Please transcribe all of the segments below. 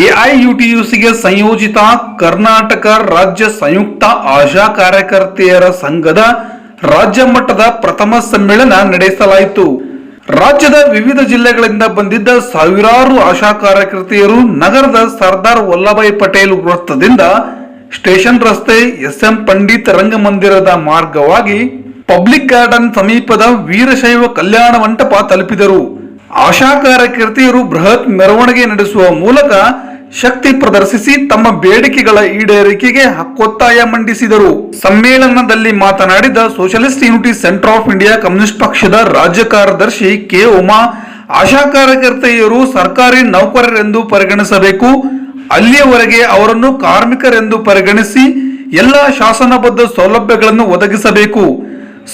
ಎಐಯುಟಿಯುಸಿಗೆ ಸಂಯೋಜಿತ ಕರ್ನಾಟಕ ರಾಜ್ಯ ಸಂಯುಕ್ತ ಆಶಾ ಕಾರ್ಯಕರ್ತೆಯರ ಸಂಘದ ರಾಜ್ಯ ಮಟ್ಟದ ಪ್ರಥಮ ಸಮ್ಮೇಳನ ನಡೆಸಲಾಯಿತು. ರಾಜ್ಯದ ವಿವಿಧ ಜಿಲ್ಲೆಗಳಿಂದ ಬಂದಿದ್ದ ಸಾವಿರಾರು ಆಶಾ ಕಾರ್ಯಕರ್ತೆಯರು ನಗರದ ಸರ್ದಾರ್ ವಲ್ಲಭಾಯ್ ಪಟೇಲ್ ವೃತ್ತದಿಂದ ಸ್ಟೇಷನ್ ರಸ್ತೆ ಎಸ್ಎಂ ಪಂಡಿತ್ ರಂಗಮಂದಿರದ ಮಾರ್ಗವಾಗಿ ಪಬ್ಲಿಕ್ ಗಾರ್ಡನ್ ಸಮೀಪದ ವೀರಶೈವ ಕಲ್ಯಾಣ ಮಂಟಪ ತಲುಪಿದರು. ಆಶಾ ಕಾರ್ಯಕರ್ತೆಯರು ಬೃಹತ್ ಮೆರವಣಿಗೆ ನಡೆಸುವ ಮೂಲಕ ಶಕ್ತಿ ಪ್ರದರ್ಶಿಸಿ ತಮ್ಮ ಬೇಡಿಕೆಗಳ ಈಡೇರಿಕೆಗೆ ಹಕ್ಕೊತ್ತಾಯ ಮಂಡಿಸಿದರು. ಸಮ್ಮೇಳನದಲ್ಲಿ ಮಾತನಾಡಿದ socialist unity centre of India communist ಪಕ್ಷದ ರಾಜ್ಯ ಕಾರ್ಯದರ್ಶಿ ಕೆ. ಉಮಾ ಆಶಾ ಕಾರ್ಯಕರ್ತೆಯರು ಸರ್ಕಾರಿ ನೌಕರರೆಂದು ಪರಿಗಣಿಸಬೇಕು. ಅಲ್ಲಿಯವರೆಗೆ ಅವರನ್ನು ಕಾರ್ಮಿಕರೆಂದು ಪರಿಗಣಿಸಿ ಎಲ್ಲ ಶಾಸನಬದ್ಧ ಸೌಲಭ್ಯಗಳನ್ನು ಒದಗಿಸಬೇಕು.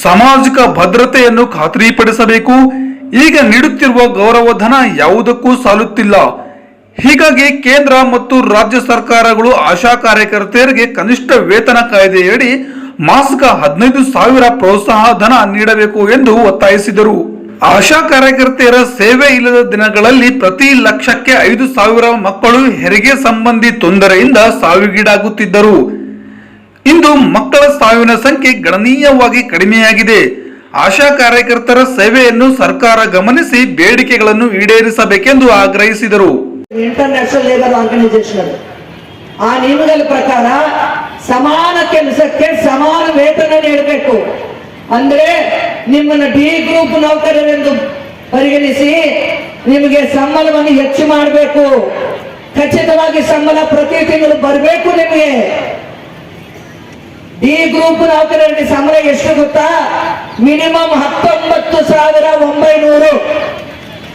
ಸಾಮಾಜಿಕ ಭದ್ರತೆಯನ್ನು ಖಾತ್ರಿಪಡಿಸಬೇಕು. ಈಗ ನೀಡುತ್ತಿರುವ ಗೌರವಧನ ಯಾವುದಕ್ಕೂ ಸಾಲುತ್ತಿಲ್ಲ. ಹೀಗಾಗಿ ಕೇಂದ್ರ ಮತ್ತು ರಾಜ್ಯ ಸರ್ಕಾರಗಳು ಆಶಾ ಕಾರ್ಯಕರ್ತೆಯರಿಗೆ ಕನಿಷ್ಠ ವೇತನ ಕಾಯ್ದೆಯಡಿ ಮಾಸಿಕ ಹದಿನೈದು ಸಾವಿರ ಪ್ರೋತ್ಸಾಹ ಧನ ನೀಡಬೇಕು ಎಂದು ಒತ್ತಾಯಿಸಿದರು. ಆಶಾ ಕಾರ್ಯಕರ್ತೆಯರ ಸೇವೆ ಇಲ್ಲದ ದಿನಗಳಲ್ಲಿ ಪ್ರತಿ ಲಕ್ಷಕ್ಕೆ ಐದು ಸಾವಿರ ಮಕ್ಕಳು ಹೆರಿಗೆ ಸಂಬಂಧಿ ತೊಂದರೆಯಿಂದ ಸಾವಿಗೀಡಾಗುತ್ತಿದ್ದರು. ಇಂದು ಮಕ್ಕಳ ಸಾವಿನ ಸಂಖ್ಯೆ ಗಣನೀಯವಾಗಿ ಕಡಿಮೆಯಾಗಿದೆ. ಆಶಾ ಕಾರ್ಯಕರ್ತರ ಸೇವೆಯನ್ನು ಸರ್ಕಾರ ಗಮನಿಸಿ ಬೇಡಿಕೆಗಳನ್ನು ಈಡೇರಿಸಬೇಕೆಂದು ಆಗ್ರಹಿಸಿದರು. ಇಂಟರ್ನ್ಯಾಷನಲ್ ಲೇಬರ್ ಆರ್ಗನೈಸೇಷನ್ ಆ ನಿಯಮಗಳ ಪ್ರಕಾರ ಸಮಾನ ಕೆಲಸಕ್ಕೆ ಸಮಾನ ವೇತನ ನೀಡಬೇಕು. ಅಂದ್ರೆ ನಿಮ್ಮನ್ನ ಡಿ ಗ್ರೂಪ್ ನೌಕರರೆಂದು ಪರಿಗಣಿಸಿ ನಿಮಗೆ ಸಂಬಳವನ್ನು ಹೆಚ್ಚು ಮಾಡಬೇಕು. ಖಚಿತವಾಗಿ ಸಂಬಳ ಪ್ರತಿ ತಿಂಗಳು ಬರಬೇಕು ನಿಮಗೆ. ಡಿ ಗ್ರೂಪ್ ನೌಕರರಿಗೆ ಸಂಬಳ ಎಷ್ಟು ಗೊತ್ತಾ? ಮಿನಿಮಮ್ ಹತ್ತೊಂಬತ್ತು ಸಾವಿರ ಒಂಬೈನೂರು.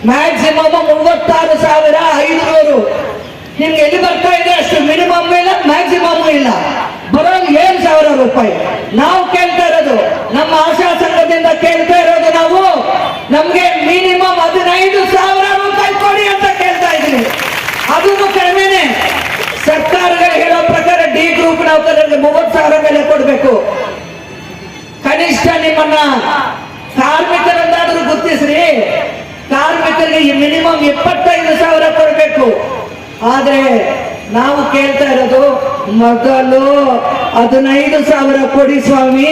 ಮ್ಯಾಕ್ಸಿಮಮ್ ಮೂವತ್ತಾರು ಸಾವಿರ ಐದುನೂರು ನಿಮ್ಗೆ ಎಲ್ಲಿ ಬರ್ತಾ ಇದೆ ಅಷ್ಟು ಮಿನಿಮಮ್ ಇಲ್ಲ ಮ್ಯಾಕ್ಸಿಮಮ್ ಇಲ್ಲ. ಬರೋದು ಏಳು ಸಾವಿರ ರೂಪಾಯಿ. ನಾವು ಕೇಳ್ತಾ ಇರೋದು, ನಮ್ಮ ಆಶಾ ಸಂಘದಿಂದ ಕೇಳ್ತಾ ಇರೋದು ನಾವು, ನಮ್ಗೆ ಮಿನಿಮಮ್ ಹದಿನೈದು ಸಾವಿರ ರೂಪಾಯಿ ಕೊಡಿ ಅಂತ ಕೇಳ್ತಾ ಇದ್ದೀನಿ. ಅದನ್ನು ಕಡಿಮೆನೆ. ಸರ್ಕಾರಗಳು ಹೇಳೋ ಪ್ರಕಾರ ಡಿ ಗ್ರೂಪ್ ನೌಕರರಿಗೆ ಮೂವತ್ತು ಸಾವಿರ ಮೇಲೆ ಕೊಡಬೇಕು. ಕನಿಷ್ಠ ನಿಮ್ಮನ್ನ ಕಾರ್ಮಿಕರನ್ನಾದ್ರೂ ಗುರುತಿಸ್ರಿ. ಕಾರ್ಮಿಕರಿಗೆ ಮಿನಿಮಮ್ ಇಪ್ಪತ್ತೈದು ಸಾವಿರ ಕೊಡಬೇಕು. ಆದ್ರೆ ನಾವು ಕೇಳ್ತಾ ಇರೋದು ಮೊದಲು ಹದಿನೈದು ಸಾವಿರ ಕೊಡಿ ಸ್ವಾಮಿ,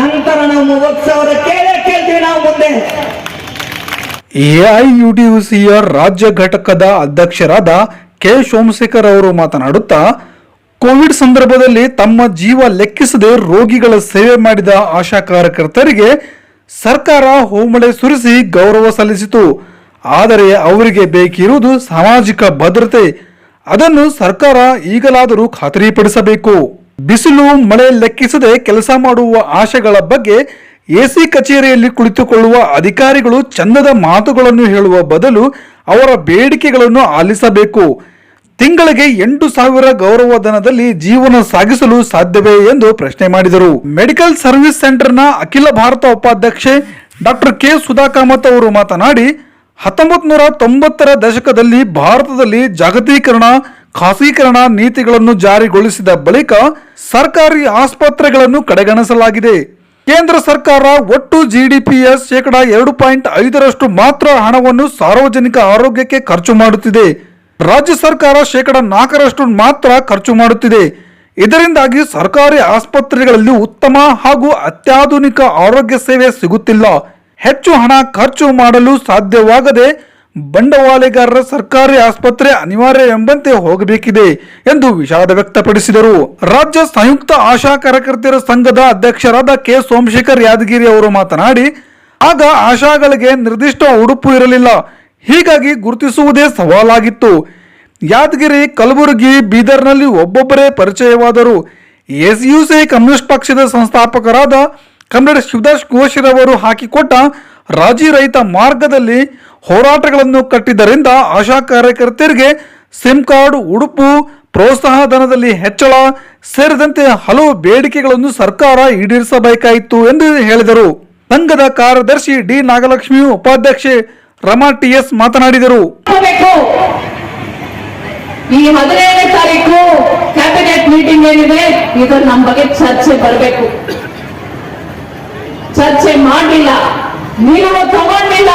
ನಂತರ ನಾವು ಮೂವತ್ತು ಸಾವಿರ ಕೇಳೇ ಕೇಳ್ತೀವಿ ನಾವು ಮುಂದೆ. ಎಐಯುಡಿಯುಸಿಯ ರಾಜ್ಯ ಘಟಕದ ಅಧ್ಯಕ್ಷರಾದ ಕೆ ಸೋಮಶೇಖರ್ ಅವರು ಮಾತನಾಡುತ್ತಾ ಕೋವಿಡ್ ಸಂದರ್ಭದಲ್ಲಿ ತಮ್ಮ ಜೀವ ಲೆಕ್ಕಿಸದೆ ರೋಗಿಗಳ ಸೇವೆ ಮಾಡಿದ ಆಶಾ ಕಾರ್ಯಕರ್ತರಿಗೆ ಸರ್ಕಾರ ಹೋಮಳೆ ಸುರಿಸಿ ಗೌರವ ಸಲ್ಲಿಸಿತು. ಆದರೆ ಅವರಿಗೆ ಬೇಕಿರುವುದು ಸಾಮಾಜಿಕ ಭದ್ರತೆ. ಅದನ್ನು ಸರ್ಕಾರ ಈಗಲಾದರೂ ಖಾತರಿಪಡಿಸಬೇಕು. ಬಿಸಿಲು, ಮಳೆ ಲೆಕ್ಕಿಸದೆ ಕೆಲಸ ಮಾಡುವ ಆಶೆಗಳ ಬಗ್ಗೆ ಎಸಿ ಕಚೇರಿಯಲ್ಲಿ ಕುಳಿತುಕೊಳ್ಳುವ ಅಧಿಕಾರಿಗಳು ಚಂದದ ಮಾತುಗಳನ್ನು ಹೇಳುವ ಬದಲು ಅವರ ಬೇಡಿಕೆಗಳನ್ನು ಆಲಿಸಬೇಕು. ತಿಂಗಳಿಗೆ ಎಂಟು ಸಾವಿರ ಗೌರವಧನದಲ್ಲಿ ಜೀವನ ಸಾಗಿಸಲು ಸಾಧ್ಯವೇ ಎಂದು ಪ್ರಶ್ನೆ ಮಾಡಿದರು. ಮೆಡಿಕಲ್ ಸರ್ವಿಸ್ ಸೆಂಟರ್ನ ಅಖಿಲ ಭಾರತ ಉಪಾಧ್ಯಕ್ಷೆ ಡಾಕ್ಟರ್ ಕೆ. ಸುಧಾ ಕಾಮತ್ ಅವರು ಮಾತನಾಡಿ ಹತ್ತೊಂಬತ್ ನೂರ ತೊಂಬತ್ತರ ದಶಕದಲ್ಲಿ ಭಾರತದಲ್ಲಿ ಜಾಗತೀಕರಣ, ಖಾಸಗೀಕರಣ ನೀತಿಗಳನ್ನು ಜಾರಿಗೊಳಿಸಿದ ಬಳಿಕ ಸರ್ಕಾರಿ ಆಸ್ಪತ್ರೆಗಳನ್ನು ಕಡೆಗಣಿಸಲಾಗಿದೆ. ಕೇಂದ್ರ ಸರ್ಕಾರ ಒಟ್ಟು ಜಿಡಿಪಿಯ ಶೇಕಡಾ ಎರಡು ಪಾಯಿಂಟ್ ಐದರಷ್ಟು ಮಾತ್ರ ಹಣವನ್ನು ಸಾರ್ವಜನಿಕ ಆರೋಗ್ಯಕ್ಕೆ ಖರ್ಚು ಮಾಡುತ್ತಿದೆ. ರಾಜ್ಯ ಸರ್ಕಾರ ಶೇಕಡ ನಾಲ್ಕರಷ್ಟು ಮಾತ್ರ ಖರ್ಚು ಮಾಡುತ್ತಿದೆ. ಇದರಿಂದಾಗಿ ಸರ್ಕಾರಿ ಆಸ್ಪತ್ರೆಗಳಲ್ಲಿ ಉತ್ತಮ ಹಾಗೂ ಅತ್ಯಾಧುನಿಕ ಆರೋಗ್ಯ ಸೇವೆ ಸಿಗುತ್ತಿಲ್ಲ. ಹೆಚ್ಚು ಹಣ ಖರ್ಚು ಮಾಡಲು ಸಾಧ್ಯವಾಗದೆ ಬಂಡವಾಳಗಾರರ ಸರ್ಕಾರಿ ಆಸ್ಪತ್ರೆ ಅನಿವಾರ್ಯ ಎಂಬಂತೆ ಹೋಗಬೇಕಿದೆ ಎಂದು ವಿಷಾದ ವ್ಯಕ್ತಪಡಿಸಿದರು. ರಾಜ್ಯ ಸಂಯುಕ್ತ ಆಶಾ ಕಾರ್ಯಕರ್ತರ ಸಂಘದ ಅಧ್ಯಕ್ಷರಾದ ಕೆ. ಸೋಮಶೇಖರ್ ಯಾದಗಿರಿ ಅವರು ಮಾತನಾಡಿ, ಆಗ ಆಶಾಗಳಿಗೆ ನಿರ್ದಿಷ್ಟ ಉಡುಪು ಇರಲಿಲ್ಲ. ಹೀಗಾಗಿ ಗುರುತಿಸುವುದೇ ಸವಾಲಾಗಿತ್ತು. ಯಾದಗಿರಿ, ಕಲಬುರಗಿ, ಬೀದರ್ನಲ್ಲಿ ಒಬ್ಬೊಬ್ಬರೇ ಪರಿಚಯವಾದರು. ಎಸ್ ಯು ಸಿ ಕಮ್ಯುನಿಸ್ಟ್ ಪಕ್ಷದ ಸಂಸ್ಥಾಪಕರಾದ ಕನ್ನಡ ಶಿವದಾಸ್ ಘೋಷಿರವರು ಹಾಕಿಕೊಟ್ಟ ರಾಜಿ ರಹಿತ ಮಾರ್ಗದಲ್ಲಿ ಹೋರಾಟಗಳನ್ನು ಕಟ್ಟಿದ್ದರಿಂದ ಆಶಾ ಕಾರ್ಯಕರ್ತರಿಗೆ ಸಿಮ್ ಕಾರ್ಡ್, ಉಡುಪು ಪ್ರೋತ್ಸಾಹ ಧನದಲ್ಲಿ ಹೆಚ್ಚಳ ಸೇರಿದಂತೆ ಹಲವು ಬೇಡಿಕೆಗಳನ್ನು ಸರ್ಕಾರ ಈಡೇರಿಸಬೇಕಾಯಿತು ಎಂದು ಹೇಳಿದರು. ಸಂಘದ ಕಾರ್ಯದರ್ಶಿ ಡಿ ನಾಗಲಕ್ಷ್ಮಿ, ಉಪಾಧ್ಯಕ್ಷೆ ರಮಾ ಟಿಎಸ್ ಮಾತನಾಡಿದರು. ಈ ಹದಿನೈದನೇ ತಾರೀಕು ಕ್ಯಾಬಿನೆಟ್ ಮೀಟಿಂಗ್ ಏನಿದೆ, ಇದು ನಮ್ಮ ಬಗ್ಗೆ ಚರ್ಚೆ ಬರಬೇಕು. ಚರ್ಚೆ ಮಾಡಲಿಲ್ಲ ನೀವು ತಗೊಂಡಿಲ್ಲ,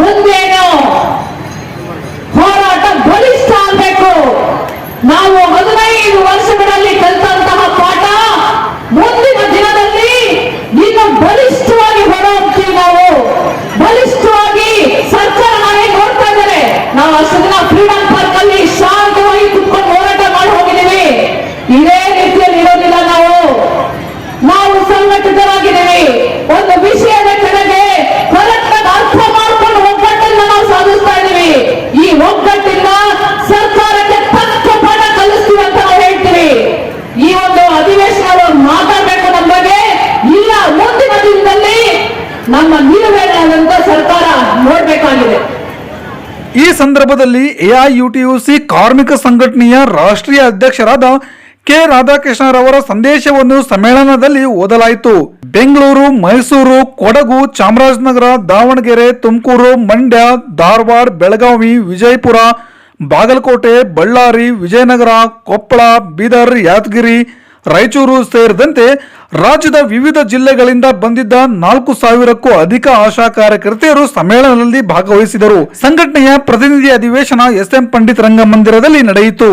ಮುಂದೇನು? ವರ್ಷದಿಂದ ಫ್ರೀಡಂ ಪಾರ್ಕ್ ಅಲ್ಲಿ ಶಾಂತವಾಗಿ ಕುತ್ಕೊಂಡು ಹೋರಾಟ ಮಾಡಿ ಹೋಗಿದ್ದೀವಿ. ಇದೇ ರೀತಿಯಲ್ಲಿ ಇರೋದಿಲ್ಲ ನಾವು. ನಾವು ಸಂಘಟಿತರಾಗಿದ್ದೀವಿ. ಒಂದು ವಿಷಯದ ಕಡೆಗೆ ಕರೆಕ್ಟ್ ಅರ್ಥ ಮಾಡ್ಕೊಂಡು ಒಗ್ಗಟ್ಟನ್ನ ನಾವು ಸಾಧಿಸ್ತಾ ಇದ್ದೀವಿ. ಈ ಒಗ್ಗಟ್ಟಿನ ಸರ್ಕಾರಕ್ಕೆ ತಕ್ಕ ಪಾಠ ಕಲಿಸ್ತೀವಿ ಅಂತ ನಾವು ಹೇಳ್ತೀವಿ. ಈ ಒಂದು ಅಧಿವೇಶನ ಮಾತಾಡಬೇಕು ನಮ್ಮ ಬಗ್ಗೆ. ಇಲ್ಲ, ಮುಂದಿನ ದಿನದಲ್ಲಿ ನಮ್ಮ ನಿಲುವೇನಾದಂತ ಸರ್ಕಾರ ನೋಡ್ಬೇಕಾಗಿದೆ. ಈ ಸಂದರ್ಭದಲ್ಲಿ ಎಐಯುಟಿಯುಸಿ ಕಾರ್ಮಿಕ ಸಂಘಟನೆಯ ರಾಷ್ಟ್ರೀಯ ಅಧ್ಯಕ್ಷರಾದ ಕೆ ರಾಧಾಕೃಷ್ಣರವರ ಸಂದೇಶವನ್ನು ಸಮ್ಮೇಳನದಲ್ಲಿ ಓದಲಾಯಿತು. ಬೆಂಗಳೂರು, ಮೈಸೂರು, ಕೊಡಗು, ಚಾಮರಾಜನಗರ, ದಾವಣಗೆರೆ, ತುಮಕೂರು, ಮಂಡ್ಯ, ಧಾರವಾಡ, ಬೆಳಗಾವಿ, ವಿಜಯಪುರ, ಬಾಗಲಕೋಟೆ, ಬಳ್ಳಾರಿ, ವಿಜಯನಗರ, ಕೊಪ್ಪಳ, ಬೀದರ್, ಯಾದಗಿರಿ ರಾಯಚೂರು ಸೇರಿದಂತೆ ರಾಜ್ಯದ ವಿವಿಧ ಜಿಲ್ಲೆಗಳಿಂದ ಬಂದಿದ್ದ ನಾಲ್ಕು ಸಾವಿರಕ್ಕೂ ಅಧಿಕ ಆಶಾ ಕಾರ್ಯಕರ್ತೆಯರು ಸಮ್ಮೇಳನದಲ್ಲಿ ಭಾಗವಹಿಸಿದರು. ಸಂಘಟನೆಯ ಪ್ರತಿನಿಧಿ ಅಧಿವೇಶನ ಎಸ್ಎಂ ಪಂಡಿತ್ ರಂಗಮಂದಿರದಲ್ಲಿ ನಡೆಯಿತು.